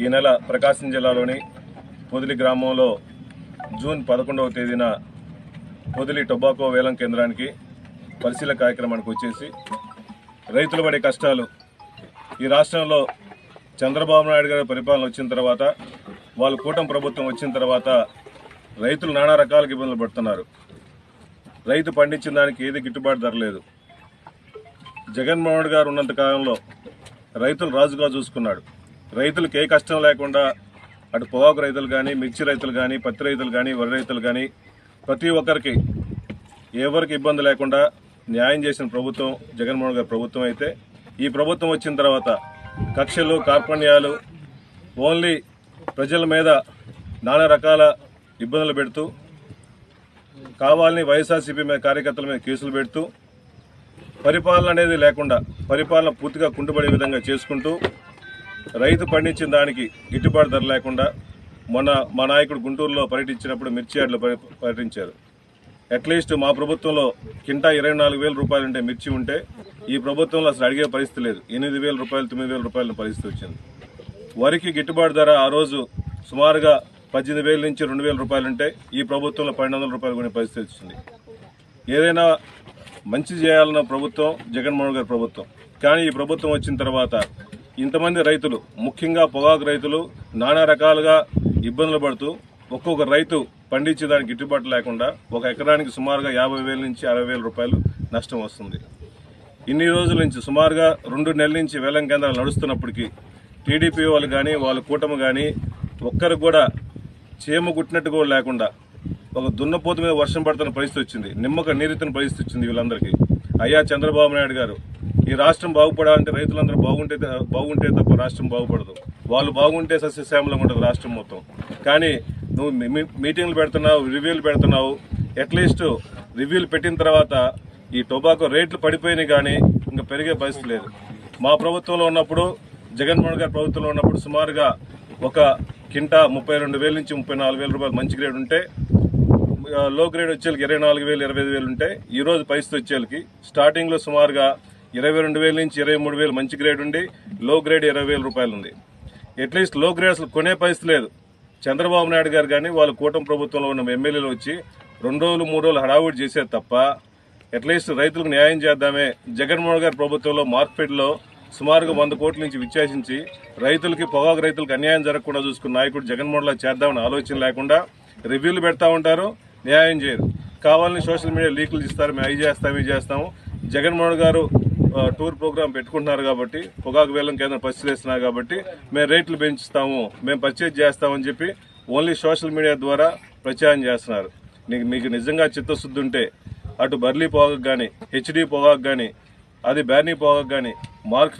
ఈ నెల ప్రకాశం జిల్లాలోని పొదిలి గ్రామంలో జూన్ పదకొండవ తేదీన పొదిలి టొబాకో వేలం కేంద్రానికి పరిశీలన కార్యక్రమానికి వచ్చేసి రైతులు పడే కష్టాలు. ఈ రాష్ట్రంలో చంద్రబాబు నాయుడు గారి పరిపాలన వచ్చిన తర్వాత వాళ్ళ కూటమి ప్రభుత్వం వచ్చిన తర్వాత రైతులు నానా రకాలకు ఇబ్బందులు పడుతున్నారు. రైతు పండించిన దానికి ఏది గిట్టుబాటు ధర లేదు. జగన్మోహన్ గారు ఉన్నంత కాలంలో రైతులు రాజుగా చూసుకున్నాడు. రైతులకు ఏ కష్టం లేకుండా అటు పొగాకు రైతులు కానీ మిర్చి రైతులు కానీ పత్తి రైతులు కానీ వరి రైతులు కానీ ప్రతి ఒక్కరికి ఎవరికి ఇబ్బంది లేకుండా న్యాయం చేసిన ప్రభుత్వం జగన్మోహన్ గారి ప్రభుత్వం అయితే ఈ ప్రభుత్వం వచ్చిన తర్వాత కక్షలు కార్పణ్యాలు ఓన్లీ ప్రజల మీద నానా రకాల ఇబ్బందులు పెడుతూ కావాలని వైఎస్ఆర్సీపీ మీద కార్యకర్తల మీద కేసులు పెడుతూ పరిపాలన అనేది లేకుండా పరిపాలన పూర్తిగా కుంటుపడే విధంగా చేసుకుంటూ రైతు పండించిన దానికి గిట్టుబాటు ధర లేకుండా మొన్న మా నాయకుడు గుంటూరులో పర్యటించినప్పుడు మిర్చి యార్డులో పర్యటించారు. అట్లీస్ట్ మా ప్రభుత్వంలో కింటా ఇరవై నాలుగు వేల రూపాయలు ఉంటే మిర్చి ఉంటే ఈ ప్రభుత్వంలో అసలు అడిగే పరిస్థితి లేదు. ఎనిమిది వేల రూపాయలు తొమ్మిది వేల రూపాయల పరిస్థితి వచ్చింది. వరికి గిట్టుబాటు ధర ఆ రోజు సుమారుగా పద్దెనిమిది వేల నుంచి రెండు వేల రూపాయలు ఉంటే ఈ ప్రభుత్వంలో పన్నెండు వందల రూపాయలు కొనే పరిస్థితి వచ్చింది. ఏదైనా మంచి చేయాలన్న ప్రభుత్వం జగన్మోహన్ గారి ప్రభుత్వం. కానీ ఈ ప్రభుత్వం వచ్చిన తర్వాత ఇంతమంది రైతులు ముఖ్యంగా పొగాకు రైతులు నానా రకాలుగా ఇబ్బందులు పడుతూ ఒక్కొక్క రైతు పండించేదానికి గిట్టుబాటు లేకుండా ఒక ఎకరానికి సుమారుగా యాభై వేల నుంచి అరవై వేల రూపాయలు నష్టం వస్తుంది. ఇన్ని రోజుల నుంచి సుమారుగా రెండు నెలల నుంచి వేలం కేంద్రాలు నడుస్తున్నప్పటికీ టీడీపీ వాళ్ళు కానీ వాళ్ళ కూటమి కానీ ఒక్కరికి కూడా చీమ గుట్టినట్టు కూడా లేకుండా ఒక దున్నపోతు మీద వర్షం పడుతున్న పరిస్థితి వచ్చింది. నిమ్మక నీరెత్తిన పరిస్థితి వచ్చింది వీళ్ళందరికీ. అయ్యా చంద్రబాబు నాయుడు గారు ఈ రాష్ట్రం బాగుపడాలంటే రైతులందరూ బాగుంటే బాగుంటే తప్ప రాష్ట్రం బాగుపడదు. వాళ్ళు బాగుంటే సస్యశ్యామలంగా ఉంటుంది రాష్ట్రం మొత్తం. కానీ నువ్వు మీ- మీటింగ్లు పెడుతున్నావు రివ్యూలు పెడుతున్నావు అట్లీస్ట్ రివ్యూలు పెట్టిన తర్వాత ఈ టొబాకో రేట్లు పడిపోయినాయి కానీ ఇంకా పెరిగే పరిస్థితి లేదు. మా ప్రభుత్వంలో ఉన్నప్పుడు జగన్మోహన్ గారి ప్రభుత్వంలో ఉన్నప్పుడు సుమారుగా ఒక కింటా ముప్పై రెండు వేల నుంచి ముప్పై నాలుగు వేల రూపాయలు మంచి గ్రేడ్ ఉంటే లో గ్రేడ్ వచ్చేళ్ళకి ఇరవై నాలుగు వేలు ఇరవై ఐదు వేలు ఉంటే ఈరోజు పరిస్థితి వచ్చేళ్ళకి స్టార్టింగ్లో సుమారుగా ఇరవై రెండు వేల నుంచి ఇరవై మూడు వేలు మంచి గ్రేడ్ ఉండి లో గ్రేడ్ ఇరవై వేల రూపాయలు ఉంది అట్లీస్ట్లో గ్రేడ్ అసలు కొనే పరిస్థితి లేదు. చంద్రబాబు నాయుడు గారు కానీ వాళ్ళ కూటమి ప్రభుత్వంలో ఉన్న ఎమ్మెల్యేలు వచ్చి రెండు రోజులు మూడు రోజులు హడావుడి చేసేది తప్ప అట్లీస్ట్ రైతులకు న్యాయం చేద్దామే. జగన్మోహన్ గారి ప్రభుత్వంలో మార్కెట్లో సుమారుగా వంద కోట్ల నుంచి విచ్చేసించి రైతులకి పొగాకు రైతులకు అన్యాయం జరగకుండా చూసుకున్న నాయకుడు జగన్మోహన్లా చేద్దామని ఆలోచన లేకుండా రివ్యూలు పెడతా ఉంటారు న్యాయం చేయరు. కావాలని సోషల్ మీడియా లీకులు ఇస్తారు మేము అవి చేస్తాం ఇవి చేస్తాము. జగన్మోహన్ గారు టూర్ ప్రోగ్రామ్ పెట్టుకుంటున్నారు కాబట్టి పొగాకు వేలం కేంద్రం పరిశీలిస్తున్నారు కాబట్టి మేము రేట్లు పెంచుతాము మేము పర్చేజ్ చేస్తామని చెప్పి ఓన్లీ సోషల్ మీడియా ద్వారా ప్రచారం చేస్తున్నారు. నీకు మీకు నిజంగా చిత్తశుద్ధి ఉంటే అటు బర్లీ పొగాకు కానీ హెచ్డి పొగాకు కానీ అది బ్యానీ పొగాకు కానీ మార్క్